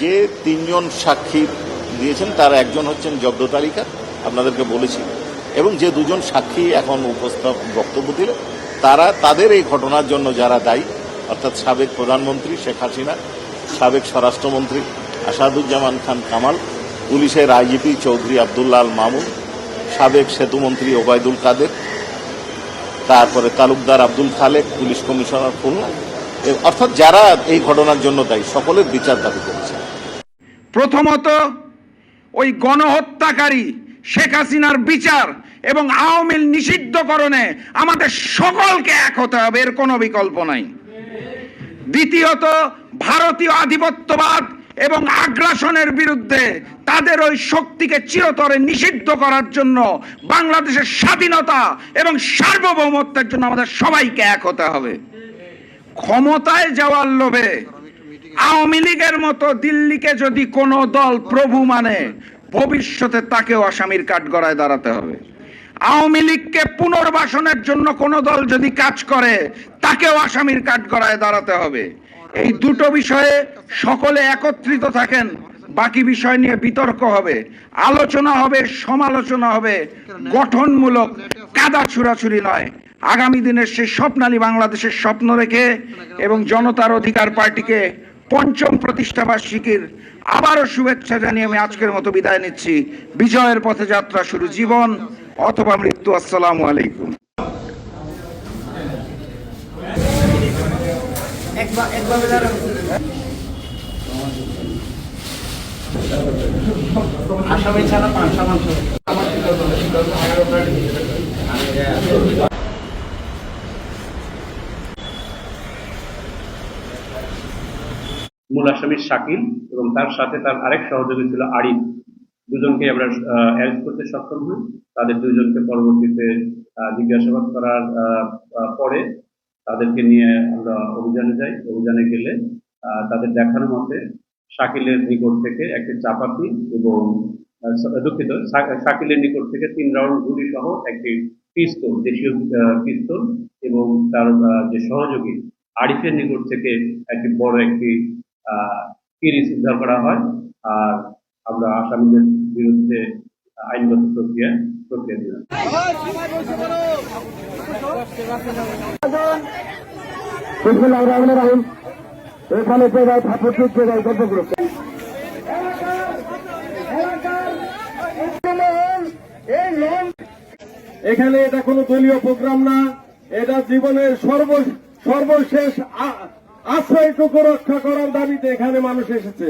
যে তিনজন সাক্ষী দিয়েছেন, তার একজন হচ্ছেন জব্দ তালিকা, আপনাদেরকে বলেছি। এবং যে দুজন সাক্ষী এখন উপস্থাপ বক্তব্য দিল তারা তাদের এই ঘটনার জন্য যারা দায়ী, অর্থাৎ সাবেক প্রধানমন্ত্রী শেখ হাসিনা, সাবেক স্বরাষ্ট্রমন্ত্রী আসাদুজ্জামান খান কামাল, পুলিশের আইজিপি চৌধুরী আবদুল্লাহ আল মামুন, সাবেক সেতুমন্ত্রী ওবায়দুল কাদের, তারপরে তালুকদার আব্দুল খালেক, পুলিশ কমিশনার খুলনা। অর্থাৎ যারা এই ঘটনার জন্য দায়ী, সকলের বিচার দাবি করেছে। প্রথমত ওই গণহত্যাকারী শেখ হাসিনার বিচার এবং আওয়ামী নিষিদ্ধকরণে আমাদের সকলকে এক হতে হবে, এর কোনো বিকল্প নাই। দ্বিতীয়ত, ভারতীয় আধিপত্যবাদ এবং আগ্রাসনের বিরুদ্ধে তাদের ওই শক্তিকে চিরতরে নিষিদ্ধ করার জন্য বাংলাদেশের স্বাধীনতা এবং সার্বভৌমত্বের জন্য আমাদের সবাইকে এক হতে হবে। ক্ষমতায় যাওয়ার লোভে আওয়ামী লীগের মতো দিল্লিকে যদি কোনো দল প্রভু মানে ভবিষ্যতে তাকেও আসামির কাঠগড়ায় দাঁড়াতে হবে। আওয়ামী লীগকে পুনর্বাসনের জন্য কোন দল যদি কাজ করে, তাকেও আসামির কাঠগড়ায় দাঁড়াতে হবে। এই দুটো বিষয়ে সকলে একত্রিত থাকেন, বাকি বিষয় নিয়ে বিতর্ক হবে, আলোচনা হবে, সমালোচনা হবে, গঠনমূলক কাদা ছুড়াছুরি নয়। আগামী দিনের সেই স্বপ্নালী বাংলাদেশের স্বপ্ন রেখে এবং জনতার অধিকার পার্টিকে পঞ্চম প্রতিষ্ঠাবার্ষিকীর আবারও শুভেচ্ছা জানিয়ে আমি আজকের মতো বিদায় নিচ্ছি। বিজয়ের পথে যাত্রা শুরু জীবন, অথবা মৃত্যু, আসসালামু আলাইকুম। আসামি ছাড়া পাঁচশো মাংস মূল আসামি শাকিল এবং তার সাথে তার আরেক সহযোগী ছিল আরিফ। দুজনকে আমরা অ্যারেস্ট করতে সক্ষম হই। তাদের দুজনকে পরবর্তীতে জিজ্ঞাসাবাদ করার পরে তাদেরকে নিয়ে আমরা অভিযানে যাই। অভিযানে গেলে তাদের দেখানো মতে শাকিলের নিকট থেকে একটি চাপাতি এবং দুঃখিত শাকিলের নিকট থেকে তিন রাউন্ড গুলি সহ একটি পিস্তল, দেশীয় পিস্তল এবং তার যে সহযোগী, আরিফের নিকট থেকে একটি বড় একটি আহ, উদ্ধার করা হয়। আর আমরা আসামিদের বিরুদ্ধে আইনগত প্রক্রিয়া প্রক্রিয়া দিলাম এখানে গল্পগ্রস্ত এখানে এটা কোনো দলীয় প্রোগ্রাম না। এটা জীবনের সর্ব সর্বশেষ আশ্রয়টুকু রক্ষা করার দাবিতে এখানে মানুষ এসেছে।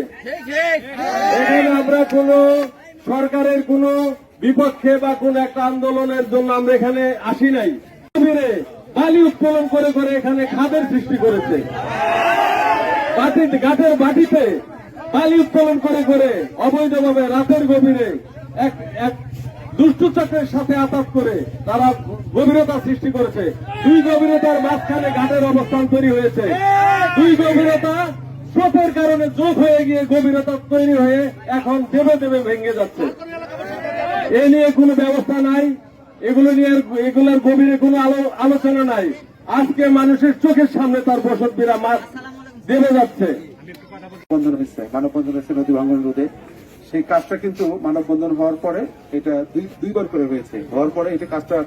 এখানে আমরা কোন সরকারের কোন বিপক্ষে বা কোন একটা আন্দোলনের জন্য আমরা এখানে আসি নাই। বালি উত্তোলন করে করে এখানে খাদের সৃষ্টি করেছে। গাছের বাটিতে বালি উত্তোলন করে করে অবৈধভাবে রাতের গভীরে এক এক দুষ্টু চক্রের সাথে আতাত করে তারা গভীরতা সৃষ্টি করেছে। দুই গভীরতার মাঝখানে ঘাটের অবস্থান তৈরি হয়েছে। দুই গভীরতা, স্রোতের কারণে যোগ হয়ে গিয়ে গভীরতা তৈরি হয়ে এখন দেবে দেবে ভেঙে যাচ্ছে। এ নিয়ে কোনো ব্যবস্থা নাই, এগুলো নিয়ে এগুলোর গভীরে কোনো আলোচনা নাই। আজকে মানুষের চোখের সামনে তার বসতবিরা মাছ দেবে যাচ্ছে। সেই কাজটা কিন্তু মানববন্ধন হওয়ার পরে এটা দুই, দুইবার করে হয়েছে। হওয়ার পরে এটা কাজটা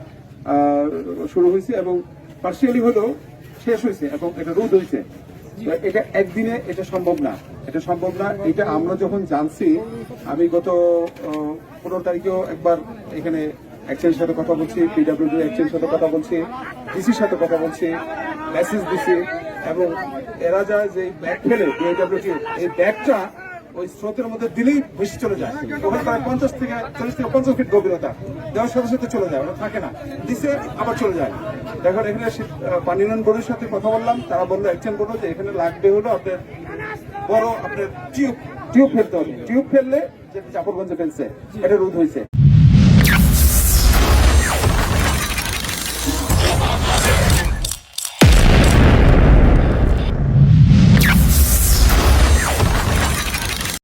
শুরু হয়েছে এবং পার্সিয়ালি হলেও শেষ হয়েছে এবং এটা রোধ হয়েছে। এটা একদিনে এটা সম্ভব না। এটা সম্ভব না, এটা আমরা যখন জানছি, আমি গত পনেরো তারিখেও একবার এখানে এক্সচেঞ্জ সাথে কথা বলছি পিডাব্লিউডি এক্সচেঞ্জ সাথে কথা বলছি ডিসির সাথে কথা বলছি মেসেজ দিছি, এবং এরা যায় যে ব্যাগ ফেলে পিডাব্লিউডি এই ব্যাগটা ওই স্রোতের মধ্যে দিলেই বেশি চলে যায়। ওখানে প্রায় পঞ্চাশ থেকে চল্লিশ থেকে পঞ্চাশ ফিট গভীরতা। দেওয়ার সাথে সাথে চলে যায়, ওরা থাকে না। দিছে, আবার চলে যায়। দেখুন এখানে পানি উন্নয়ন বোর্ডের সাথে কথা বললাম। তারা বলল একজন বলল যে এখানে লাগবে হলো, আপনার বড় আপনার টিউব টিউব ফেলতে হবে। টিউব ফেললে যেটা চাপড়গঞ্জে ফেলছে, এটা রোধ হয়েছে।